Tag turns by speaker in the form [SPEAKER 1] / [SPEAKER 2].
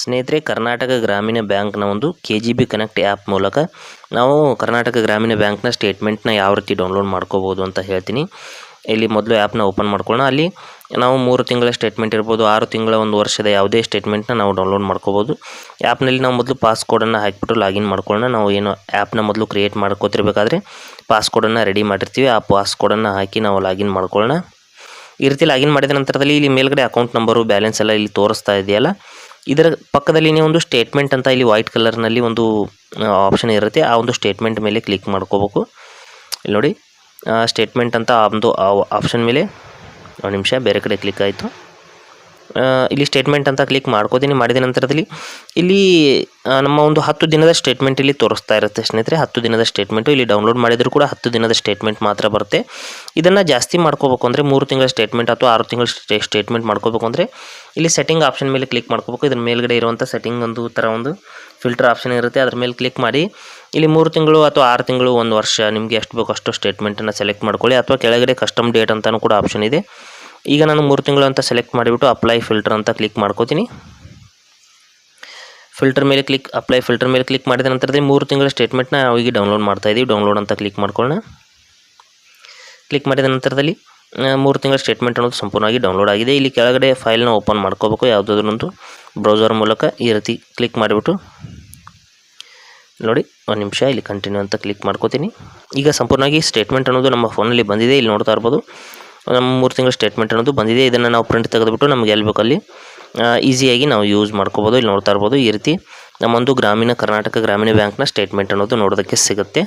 [SPEAKER 1] ಸ್ನೇಹಿತರೆ, ಕರ್ನಾಟಕ ಗ್ರಾಮೀಣ ಬ್ಯಾಂಕ್ನ ಒಂದು K G B connect app ಮೂಲಕ ನಾವು ಕರ್ನಾಟಕ ಗ್ರಾಮೀಣ ಬ್ಯಾಂಕ್ನ ಸ್ಟೇಟ್ಮೆಂಟ್ನ ಯಾವ ರೀತಿ ಡೌನ್ಲೋಡ್ ಮಾಡ್ಕೋಬೋದು ಅಂತ ಹೇಳ್ತೀನಿ. ಇಲ್ಲಿ ಮೊದಲು ಆ್ಯಪ್ನ ಓಪನ್ ಮಾಡ್ಕೊಳ್ಳೋಣ. ಅಲ್ಲಿ ನಾವು ಮೂರು ತಿಂಗಳ ಸ್ಟೇಟ್ಮೆಂಟ್ ಇರ್ಬೋದು, ಆರು ತಿಂಗಳ ಒಂದು ವರ್ಷದ ಯಾವುದೇ ಸ್ಟೇಟ್ಮೆಂಟ್ನ ನಾವು ಡೌನ್ಲೋಡ್ ಮಾಡ್ಕೋಬೋದು. ಆ್ಯಪ್ನಲ್ಲಿ ನಾವು ಮೊದಲು ಪಾಸ್ಕೋಡನ್ನು ಹಾಕಿಬಿಟ್ಟು ಲಾಗಿನ್ ಮಾಡ್ಕೊಳ್ಳೋಣ. ನಾವು ಏನು ಆ್ಯಪ್ನ ಮೊದಲು ಕ್ರಿಯೇಟ್ ಮಾಡ್ಕೋತಿರ್ಬೇಕಾದ್ರೆ ಪಾಸ್ಕೋಡನ್ನು ರೆಡಿ ಮಾಡಿರ್ತೀವಿ. ಆ ಪಾಸ್ಕೋಡನ್ನು ಹಾಕಿ ನಾವು ಲಾಗಿನ್ ಮಾಡ್ಕೊಳ್ಳೋಣ. ಈ ರೀತಿ ಲಾಗಿನ್ ಮಾಡಿದ ನಂತರದಲ್ಲಿ ಇಲ್ಲಿ ಮೇಲ್ಗಡೆ ಅಕೌಂಟ್ ನಂಬರು ಬ್ಯಾಲೆನ್ಸ್ ಎಲ್ಲ ಇಲ್ಲಿ ತೋರಿಸ್ತಾ ಇದೆಯಲ್ಲ? ಇದರ ಪಕ್ಕದಲ್ಲಿ ಒಂದು ಸ್ಟೇಟ್ಮೆಂಟ್ ಅಂತ ಇಲ್ಲಿ ವೈಟ್ ಕಲರ್ನಲ್ಲಿ ಒಂದು ಆಪ್ಷನ್ ಇರುತ್ತೆ. ಆ ಒಂದು ಸ್ಟೇಟ್ಮೆಂಟ್ ಮೇಲೆ ಕ್ಲಿಕ್ ಮಾಡ್ಕೋಬೇಕು. ಇಲ್ಲಿ ನೋಡಿ ಸ್ಟೇಟ್ಮೆಂಟ್ ಅಂತ ಆ ಒಂದು ಆಪ್ಷನ್ ಮೇಲೆ, ಒಂದು ನಿಮಿಷ, ಬೇರೆ ಕಡೆ ಕ್ಲಿಕ್ ಆಯಿತು. ಇಲ್ಲಿ ಸ್ಟೇಟ್ಮೆಂಟ್ ಅಂತ ಕ್ಲಿಕ್ ಮಾಡ್ಕೋತೀನಿ. ಮಾಡಿದ ನಂತರದಲ್ಲಿ ಇಲ್ಲಿ ನಮ್ಮ ಒಂದು ಹತ್ತು ದಿನದ ಸ್ಟೇಟ್ಮೆಂಟ್ ಇಲ್ಲಿ ತೋರಿಸ್ತಾ ಇರುತ್ತೆ ಸ್ನೇಹಿತರೆ. ಹತ್ತು ದಿನದ ಸ್ಟೇಟ್ಮೆಂಟು ಇಲ್ಲಿ ಡೌನ್ಲೋಡ್ ಮಾಡಿದರೂ ಕೂಡ ಹತ್ತು ದಿನದ ಸ್ಟೇಟ್ಮೆಂಟ್ ಮಾತ್ರ ಬರುತ್ತೆ. ಇದನ್ನು ಜಾಸ್ತಿ ಮಾಡ್ಕೋಬೇಕು ಅಂದರೆ ಮೂರು ತಿಂಗಳ ಸ್ಟೇಟ್ಮೆಂಟ್ ಅಥವಾ ಆರು ತಿಂಗಳ ಸ್ಟೇ ಸ್ಟೇಟ್ಮೆಂಟ್ ಮಾಡ್ಕೋಬೇಕು ಅಂದರೆ ಇಲ್ಲಿ ಸೆಟ್ಟಿಂಗ್ ಆಪ್ಷನ್ ಮೇಲೆ ಕ್ಲಿಕ್ ಮಾಡ್ಕೋಬೇಕು. ಇದ್ರ ಮೇಲ್ಗಡೆ ಇರುವಂಥ ಸೆಟ್ಟಿಂಗ್ ಒಂದು ಥರ ಒಂದು ಫಿಲ್ಟರ್ ಆಪ್ಷನ್ ಇರುತ್ತೆ. ಅದ್ರ ಮೇಲೆ ಕ್ಲಿಕ್ ಮಾಡಿ ಇಲ್ಲಿ ಮೂರು ತಿಂಗಳು ಅಥವಾ ಆರು ತಿಂಗಳು ಒಂದು ವರ್ಷ ನಿಮಗೆ ಎಷ್ಟು ಬೇಕು ಅಷ್ಟು ಸ್ಟೇಟ್ಮೆಂಟನ್ನು ಸೆಲೆಕ್ಟ್ ಮಾಡ್ಕೊಳ್ಳಿ. ಅಥವಾ ಕೆಳಗಡೆ ಕಸ್ಟಮ್ ಡೇಟ್ ಅಂತಲೂ ಕೂಡ ಆಪ್ಷನ್ ಇದೆ. ಈಗ ನಾನು ಮೂರು ತಿಂಗಳು ಅಂತ ಸೆಲೆಕ್ಟ್ ಮಾಡಿಬಿಟ್ಟು ಅಪ್ಲೈ ಫಿಲ್ಟರ್ ಅಂತ ಕ್ಲಿಕ್ ಮಾಡ್ಕೋತೀನಿ. ಫಿಲ್ಟರ್ ಮೇಲೆ ಕ್ಲಿಕ್ ಅಪ್ಲೈ ಫಿಲ್ಟರ್ ಮೇಲೆ ಕ್ಲಿಕ್ ಮಾಡಿದ ನಂತರದಲ್ಲಿ ಮೂರು ತಿಂಗಳ ಸ್ಟೇಟ್ಮೆಂಟ್ನ ನಾವು ಈಗ ಡೌನ್ಲೋಡ್ ಮಾಡ್ತಾ ಇದ್ದೀವಿ ಡೌನ್ಲೋಡ್ ಅಂತ ಕ್ಲಿಕ್ ಮಾಡ್ಕೊಳ್ಳೋಣ. ಕ್ಲಿಕ್ ಮಾಡಿದ ನಂತರದಲ್ಲಿ ಮೂರು ತಿಂಗಳ ಸ್ಟೇಟ್ಮೆಂಟ್ ಅನ್ನೋದು ಸಂಪೂರ್ಣವಾಗಿ ಡೌನ್ಲೋಡ್ ಆಗಿದೆ. ಇಲ್ಲಿ ಕೆಳಗಡೆ ಫೈಲ್ನ ಓಪನ್ ಮಾಡ್ಕೋಬೇಕು. ಯಾವುದಾದ್ರೂ ಒಂದು ಬ್ರೌಸರ್ ಮೂಲಕ ಈ ರೀತಿ ಕ್ಲಿಕ್ ಮಾಡಿಬಿಟ್ಟು ನೋಡಿ, ಒಂದು ನಿಮಿಷ, ಇಲ್ಲಿ ಕಂಟಿನ್ಯೂ ಅಂತ ಕ್ಲಿಕ್ ಮಾಡ್ಕೋತೀನಿ. ಈಗ ಸಂಪೂರ್ಣವಾಗಿ ಸ್ಟೇಟ್ಮೆಂಟ್ ಅನ್ನೋದು ನಮ್ಮ ಫೋನಲ್ಲಿ ಬಂದಿದೆ. ಇಲ್ಲಿ ನೋಡ್ತಾ ಇರ್ಬೋದು. ನಮ್ಮ ಮೂರು ತಿಂಗಳ ಸ್ಟೇಟ್ಮೆಂಟ್ ಅನ್ನೋದು ಬಂದಿದೆ. ಇದನ್ನು ನಾವು ಪ್ರಿಂಟ್ ತೆಗೆದುಬಿಟ್ಟು ನಮಗೆ ಎಲ್ಲಿ ಬೇಕಲ್ಲಿ ಈಸಿಯಾಗಿ ನಾವು ಯೂಸ್ ಮಾಡ್ಕೋಬೋದು, ಇಲ್ಲಿ ನೋಡ್ತಾ ಇರ್ಬೋದು. ಈ ರೀತಿ ನಮ್ಮೊಂದು ಗ್ರಾಮೀಣ ಕರ್ನಾಟಕ ಗ್ರಾಮೀಣ ಬ್ಯಾಂಕ್ನ ಸ್ಟೇಟ್ಮೆಂಟ್ ಅನ್ನೋದು ನೋಡೋದಕ್ಕೆ ಸಿಗುತ್ತೆ.